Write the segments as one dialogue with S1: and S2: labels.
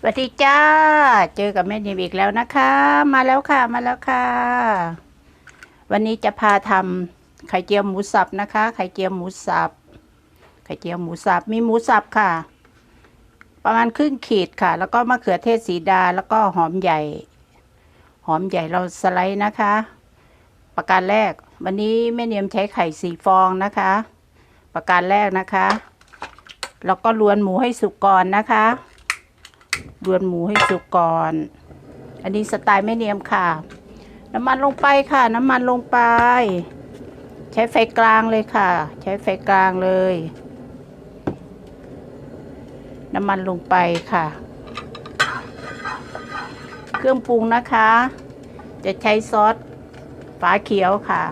S1: สวัสดีจ้า เจอกับแม่นิมอีกแล้วนะคะ มาแล้วค่ะ มาแล้วค่ะ วันนี้จะพาทำไข่เจียวหมูสับนะคะ ไข่เจียวหมูสับ ไข่เจียวหมูสับ มีหมูสับค่ะ ประมาณครึ่งขีดค่ะ แล้วก็มะเขือเทศสีดา แล้วก็หอมใหญ่ หอมใหญ่เราสไลด์นะคะ ประการแรก วันนี้แม่เนียมใช้ไข่สีฟองนะคะ ประการแรกนะคะ แล้วก็ลวนหมูให้สุกก่อนนะคะ ลวนหมูให้สุกก่อน อันนี้สไตล์แม่เนียมค่ะ น้ำมันลงไปค่ะ น้ำมันลงไป ใช้ไฟกลางเลยค่ะ ใช้ไฟกลางเลย น้ำมันลงไปค่ะ เครื่องปรุงนะคะ จะใช้ซอสฝาเขียวค่ะ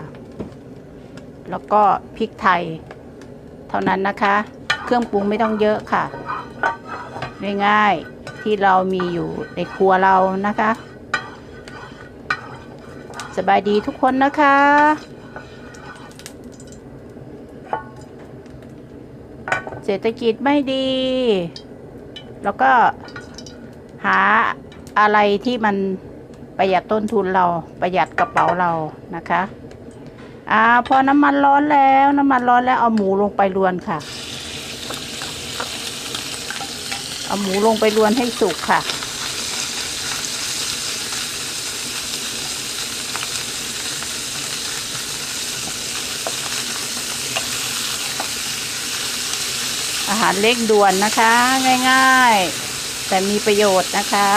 S1: แล้วก็พริกไทย เท่านั้นนะคะ เครื่องปรุงไม่ต้องเยอะค่ะ ง่ายๆ ที่เรามีอยู่ในครัวเรานะคะ สบายดีทุกคนนะคะเศรษฐกิจไม่ดี แล้วก็หาอะไรที่มันประหยัดต้นทุนเราประหยัดกระเป๋าเรานะคะ อ่าพอน้ำมันร้อนแล้วน้ำมันร้อนแล้วเอาหมูลงไปรวนค่ะ เอาหมูลงไปรวนให้สุกค่ะ อาหารเล็กด่วนนะคะ ง่ายๆ แต่มีประโยชน์นะคะ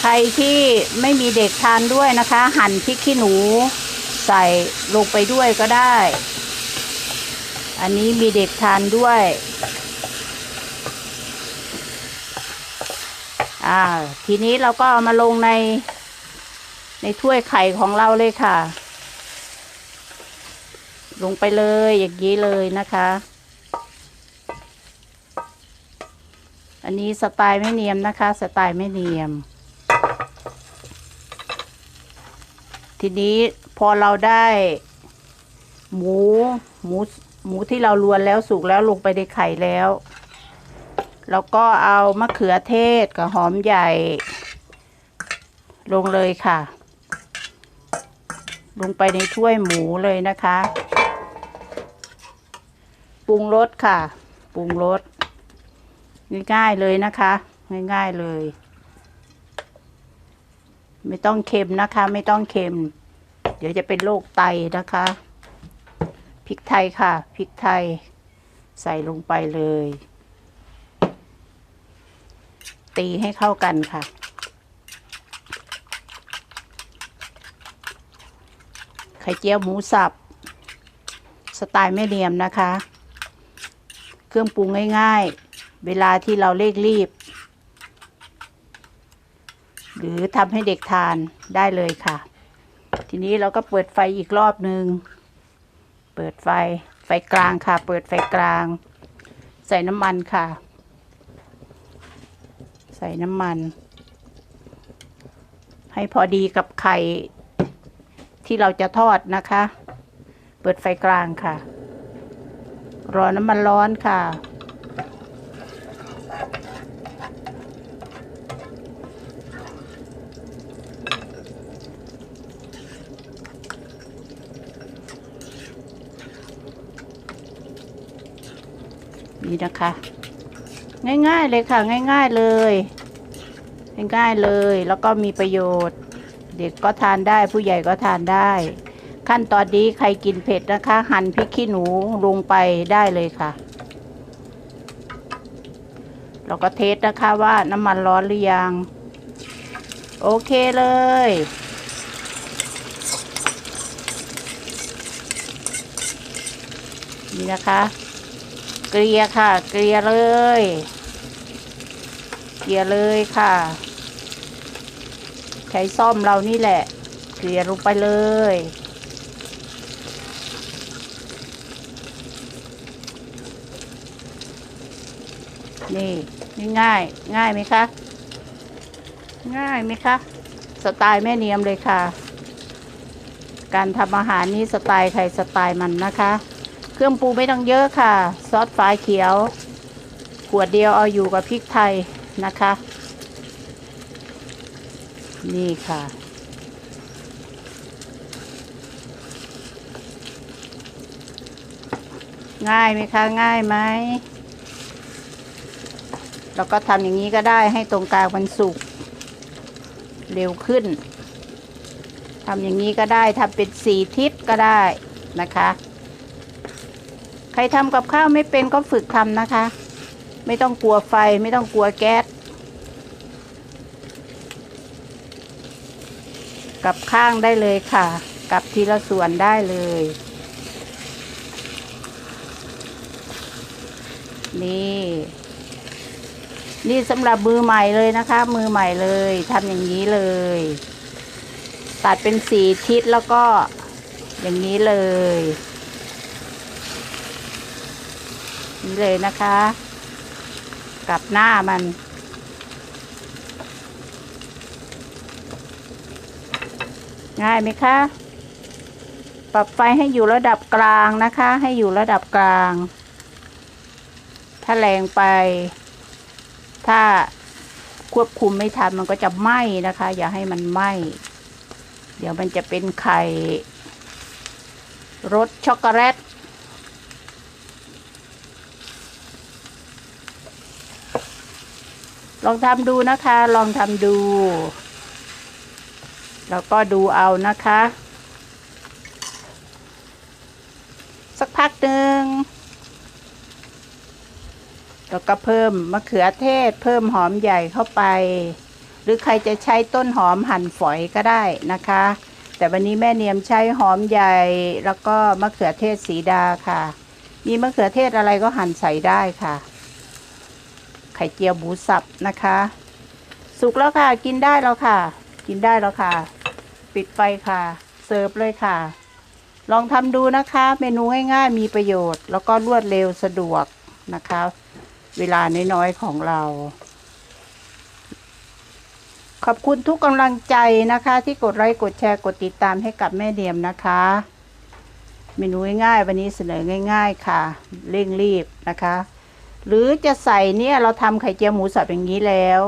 S1: ใครที่ไม่มีเด็กทานด้วยนะคะ หั่นพริกขี้หนู ใส่ลงไปด้วยก็ได้ อันนี้มีเด็กทานด้วย อ่า ทีนี้เราก็เอามาลงใน ในถ้วยไข่ของเราเลยค่ะ ลงไปเลยอย่างนี้เลยนะคะ อันนี้สไตล์ไม่เนียมนะคะ สไตล์ไม่เนียม ทีนี้พอเราได้ หมูหมูหมูที่เราลวนแล้วสุกแล้วลงไปในไข่แล้วแล้วก็เอามะเขือเทศกับหอมใหญ่ ลงเลยค่ะ ลงไปในถ้วยหมูเลยนะคะปรุงรสค่ะปรุงรสง่ายๆเลยนะคะ ง่ายๆเลย ไม่ต้องเค็มนะคะ ไม่ต้องเค็ม เดี๋ยวจะเป็นโรคไตนะคะพริกไทยค่ะพริกไทย ใส่ลงไปเลย ตีให้เข้ากันค่ะ ไข่เจียวหมูสับ สไตล์แม่เนียมนะคะ เครื่องปรุงง่ายๆ เวลาที่เราเร่งรีบ รือทำให้เด็กทานได้เลยค่ะ ทีนี้เราก็เปิดไฟอีกรอบหนึ่งเปิดไฟไฟกลางค่ะ เปิดไฟกลาง ใส่น้ำมันค่ะ ใส่น้ำมัน ให้พอดีกับไข่ที่เราจะทอดนะคะ เปิดไฟกลางค่ะ รอน้ำมันร้อนค่ะ นี่นะคะ ง่ายๆเลยค่ะ ง่ายๆเลยง่ายๆเลย แล้วก็มีประโยชน์ เด็กก็ทานได้ผู้ใหญ่ก็ทานได้ ขั้นตอนนี้ใครกินเผ็ดนะคะ หั่นพริกขี้หนูลงไปได้เลยค่ะ เราก็เทสนะคะว่าน้ำมันร้อนหรือยัง โอเคเลยนี่นะคะ เกลียค่ะ เกลียเลย เกลียเลยค่ะ ใช้ซ่อมเรานี่แหละ เกลียลงไปเลย นี่ง่ายง่ายไหมคะ ง่ายไหมคะ สไตล์แม่เนียมเลยค่ะ การทำอาหารนี้สไตล์ใครสไตล์มันนะคะ เครื่องปรุงไม่ต้องเยอะค่ะ ซอสฝาเขียว ขวดเดียวเอาอยู่กับพริกไทยนะคะ นี่ค่ะ ง่ายไหมคะ ง่ายไหมแล้วก็ทำอย่างนี้ก็ได้ให้ตรงกลางมันสุกเร็วขึ้นทำอย่างนี้ก็ได้ทำเป็นสี่ทิศก็ได้นะคะ ใครทำกับข้าวไม่เป็นก็ฝึกทำนะคะ ไม่ต้องกลัวไฟไม่ต้องกลัวแก๊สกลับข้างได้เลยค่ะกลับทีละส่วนได้เลย นี่ นี่สำหรับมือใหม่เลยนะคะ มือใหม่เลยทำอย่างนี้เลย ตัดเป็นสีทิศแล้วก็อย่างนี้เลย นี่เลยนะคะ กับหน้ามัน ง่ายไหมคะ ปรับไฟให้อยู่ระดับกลางนะคะ ให้อยู่ระดับกลาง ถ้าแรงไป ถ้าควบคุมไม่ทันมันก็จะไหม้นะคะ อย่าให้มันไหม้เดี๋ยวมันจะเป็นไข่รสช็อกโกแลต ลองทำดูนะคะ ลองทำดู แล้วก็ดูเอานะคะ สักพักหนึ่งแล้วก็เพิ่มมะเขือเทศ เพิ่มหอมใหญ่เข้าไป หรือใครจะใช้ต้นหอมหั่นฝอยก็ได้นะคะ แต่วันนี้แม่เนียมใช้หอมใหญ่แล้วก็มะเขือเทศสีดาค่ะ มีมะเขือเทศอะไรก็หั่นใส่ได้ค่ะ ไข่เจียวหมูสับนะคะ สุกแล้วค่ะ กินได้แล้วค่ะ กินได้แล้วค่ะ ปิดไฟค่ะ เสิร์ฟเลยค่ะ ลองทำดูนะคะ เมนูง่ายๆมีประโยชน์ แล้วก็รวดเร็วสะดวกนะคะ เวลาน้อยๆของเรา ขอบคุณทุกกำลังใจนะคะ ที่กดไลค์กดแชร์กดติดตามให้กับแม่เดียมนะคะเมนูง่ายๆวันนี้เสนอง่าย ๆ ค่ะ เร่งรีบนะคะ หรือจะใส่เนี่ยเราทำไข่เจียวหมูสับอย่างนี้แล้ว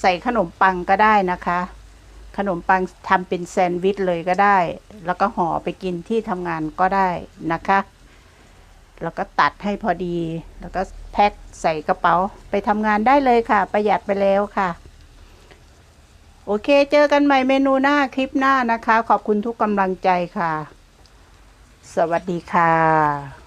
S1: ใส่ขนมปังก็ได้นะคะ ขนมปังทำเป็นแซนด์วิชเลยก็ได้ แล้วก็ห่อไปกินที่ทำงานก็ได้นะคะ แล้วก็ตัดให้พอดี แล้วก็แพ็คใส่กระเป๋าไปทำงานได้เลยค่ะ ประหยัดไปแล้วค่ะ โอเคเจอกันใหม่เมนูหน้าคลิปหน้านะคะ ขอบคุณทุกกำลังใจค่ะ สวัสดีค่ะ